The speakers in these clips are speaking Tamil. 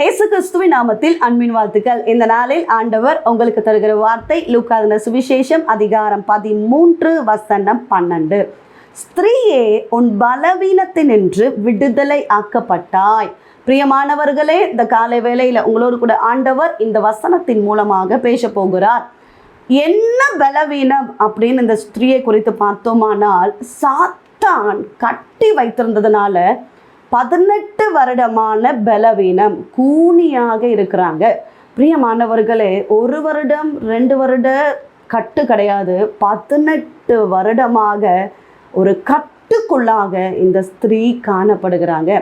இயேசு கிறிஸ்துவின் நாமத்தில் அன்பின் வாழ்த்துக்கள். இந்த நாளில் ஆண்டவர் உங்களுக்கு தருகிற வார்த்தை லூக்காதன சுவிசேஷம் அதிகாரம் பதிமூன்று வசனம் பன்னெண்டு. ஸ்திரீயே உன் பலவீனத்தினின்று விடுதலை ஆக்கப்பட்டாய். பிரியமானவர்களே இந்த காலை வேளையில் உங்களோடு கூட ஆண்டவர் இந்த வசனத்தின் மூலமாக பேச போகிறார். என்ன பலவீனம்? அப்படின்னு இந்த ஸ்திரீயை குறித்து பார்த்தோமானால் சாத்தான் கட்டி வைத்திருந்ததுனால பதினெட்டு வருடமான பலவீனம் கூனியாக இருக்கிறாங்க. பிரியமானவர்களே ஒரு வருடம் ரெண்டு வருட கட்டு கிடையாது. பதினெட்டு வருடமாக ஒரு கட்டுக்குள்ளாக இந்த ஸ்திரீ காணப்படுகிறாங்க.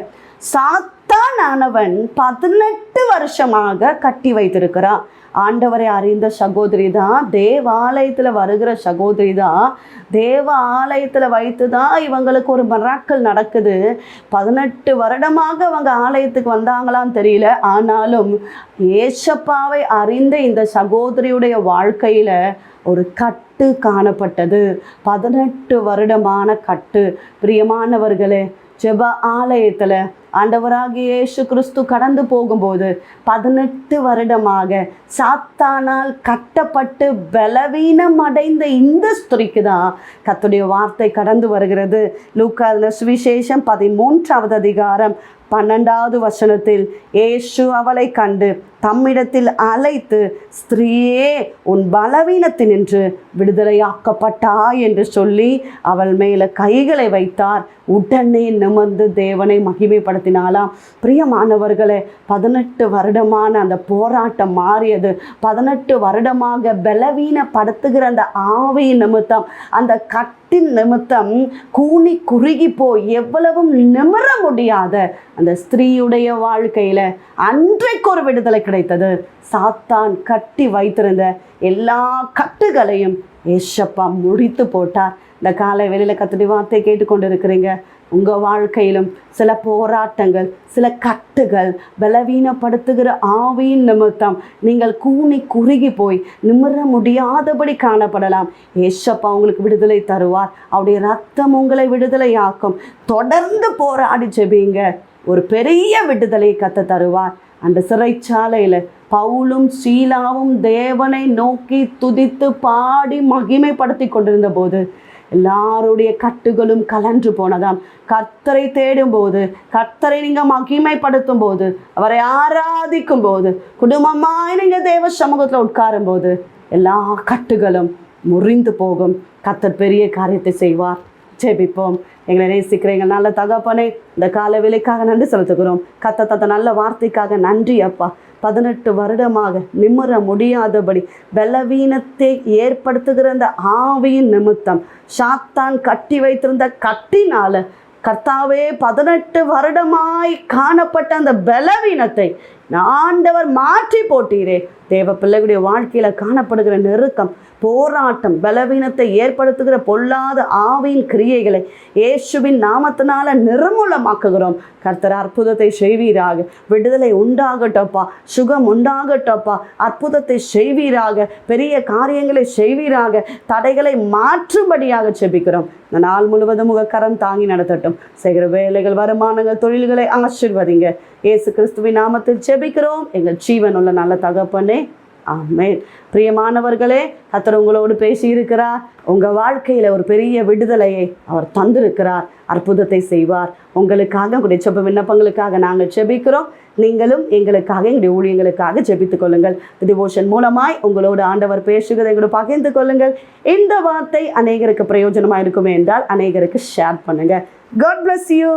ஆனவன் பதினெட்டு வருஷமாக கட்டி வைத்திருக்கிறான். ஆண்டவரை அறிந்த சகோதரி தான் தேவாலயத்தில் வருகிற சகோதரி தான் தேவ ஆலயத்தில் வைத்து தான் இவங்களுக்கு ஒரு மராக்கள் நடக்குது. பதினெட்டு வருடமாக அவங்க ஆலயத்துக்கு வந்தாங்களான்னு தெரியல. ஆனாலும் ஏசப்பாவை அறிந்த இந்த சகோதரியுடைய வாழ்க்கையில் ஒரு கட்டு காணப்பட்டது. பதினெட்டு வருடமான கட்டு. பிரியமானவர்களே ஜெப ஆலயத்தில் ஆண்டவராகிய இயேசு கிறிஸ்து கடந்து போகும்போது பதினெட்டு வருடமாக சாத்தானால் கட்டப்பட்டு பலவீனம் அடைந்த இந்த ஸ்திரிக்கு தான் கத்துடைய வார்த்தை கடந்து வருகிறது. லூக்கால சுவிசேஷம் பதிமூன்றாவது அதிகாரம் பன்னெண்டாவது வசனத்தில் ஏசு அவளை கண்டு தம்மிடத்தில் அழைத்து ஸ்திரீயே உன் பலவீனத்தினின்று விடுதலையாக்கப்பட்டாய் என்று சொல்லி அவள் மேலே கைகளை வைத்தார். உடனே நிமிர்ந்து தேவனை மகிமைப்படுத்த மகிமைப்படுத்தினாலாம் பிரியமானவர்களே பதினெட்டு வருடமான அந்த போராட்டம் மாறியது. பதினெட்டு வருடமாக பலவீனப்படுத்துகிற அந்த ஆவி நிமித்தம் அந்த கட்டின் நிமித்தம் கூனி குறுகி போய் எவ்வளவும் நிமிர முடியாத அந்த ஸ்திரீயுடைய வாழ்க்கையில் அன்றைக்கு ஒரு விடுதலை கிடைத்தது. சாத்தான் கட்டி வைத்திருந்த எல்லா கட்டுகளையும் ஏஷப்பா முடித்து போட்டார். இந்த காலை வெளியில் கத்துடி வார்த்தை கேட்டுக்கொண்டு இருக்கிறீங்க உங்கள் வாழ்க்கையிலும் சில போராட்டங்கள் சில கட்டுகள் பலவீனப்படுத்துகிற ஆவியின் நிமித்தம் நீங்கள் கூனி குறுகி போய் நிமிர முடியாதபடி காணப்படலாம். ஏசப்பா உங்களுக்கு விடுதலை தருவார். அவருடைய ரத்தம் உங்களை விடுதலையாக்கும். தொடர்ந்து போராடி ஜெபிங்க. ஒரு பெரிய விடுதலை கத்த தருவார். அந்த சிறைச்சாலையில் பவுலும் சீலாவும் தேவனை நோக்கி துதித்து பாடி மகிமைப்படுத்தி கொண்டிருந்த போது எல்லாருடைய கட்டுகளும் கலன்று போனதாம். கர்த்தரை தேடும் போது கர்த்தரை நீங்கள் மகிமைப்படுத்தும் போது அவரை ஆராதிக்கும் போது குடும்பமாய் நீங்கள் தேவ சமூகத்தில் உட்காரும் போது எல்லா கட்டுகளும் முறிந்து போகும். கத்தர் பெரிய காரியத்தை செய்வார். ஜெபிப்போம். எங்களை நேசிக்கிற எங்கள் நல்ல தகப்பனை இந்த கால வேலைக்காக நன்றி செலுத்துகிறோம். கத்த தத்த நல்ல வார்த்தைக்காக நன்றி அப்பா. பதினெட்டு வருடமாக நிம்மற முடியாதபடி பலவீனத்தை ஏற்படுத்துகிற அந்த ஆவியின் நிமித்தம் சாத்தான் கட்டி வைத்திருந்த கட்டினால கர்த்தாவே பதினெட்டு வருடமாய் காணப்பட்ட அந்த பலவீனத்தை ஆண்டவர் மாற்றி போட்டீரே. தேவ பிள்ளைகளுடைய வாழ்க்கையில் காணப்படுகிற நெருக்கம் போராட்டம் பலவீனத்தை ஏற்படுத்துகிற பொல்லாத ஆவியின் கிரியைகளை இயேசுவின் நாமத்தினால நிர்மூலமாக்குகிறோம். கர்த்தர் அற்புதத்தை செய்வீராக. விடுதலை உண்டாகட்டப்பா சுகம் உண்டாகட்டப்பா அற்புதத்தை செய்வீராக. பெரிய காரியங்களை செய்வீராக. தடைகளை மாற்றும்படியாக செபிக்கிறோம் இந்த நாள் முழுவதும் முகக்கரம் கரம் தாங்கி நடத்தட்டும். செய்கிற வேலைகள் வருமானங்கள் தொழில்களை ஆசிர்வதிங்க. இயேசு கிறிஸ்துவின் நாமத்தில் ஜெபிக்கிறோம். எங்கள் ஜீவன் உள்ள நல்ல தகப்பனே. ஆமேன். பிரியமானவர்களே கத்தர் உங்களோடு பேசியிருக்கிறார். உங்கள் வாழ்க்கையில் ஒரு பெரிய விடுதலையை அவர் தந்திருக்கிறார். அற்புதத்தை செய்வார். உங்களுக்காக உங்களுடைய செப்ப விண்ணப்பங்களுக்காக நாங்கள் செபிக்கிறோம் நீங்களும் எங்களுக்காக எங்களுடைய ஊழியங்களுக்காக ஜெபித்துக் கொள்ளுங்கள். டிவோஷன் மூலமாய் உங்களோடு ஆண்டவர் பேசுகிறதை எங்களோட பகிர்ந்து கொள்ளுங்கள். இந்த வார்த்தை அநேகருக்கு பிரயோஜனமாக இருக்குமே என்றால் அநேகருக்கு ஷேர் பண்ணுங்கள் காட் பிளஸ் யூ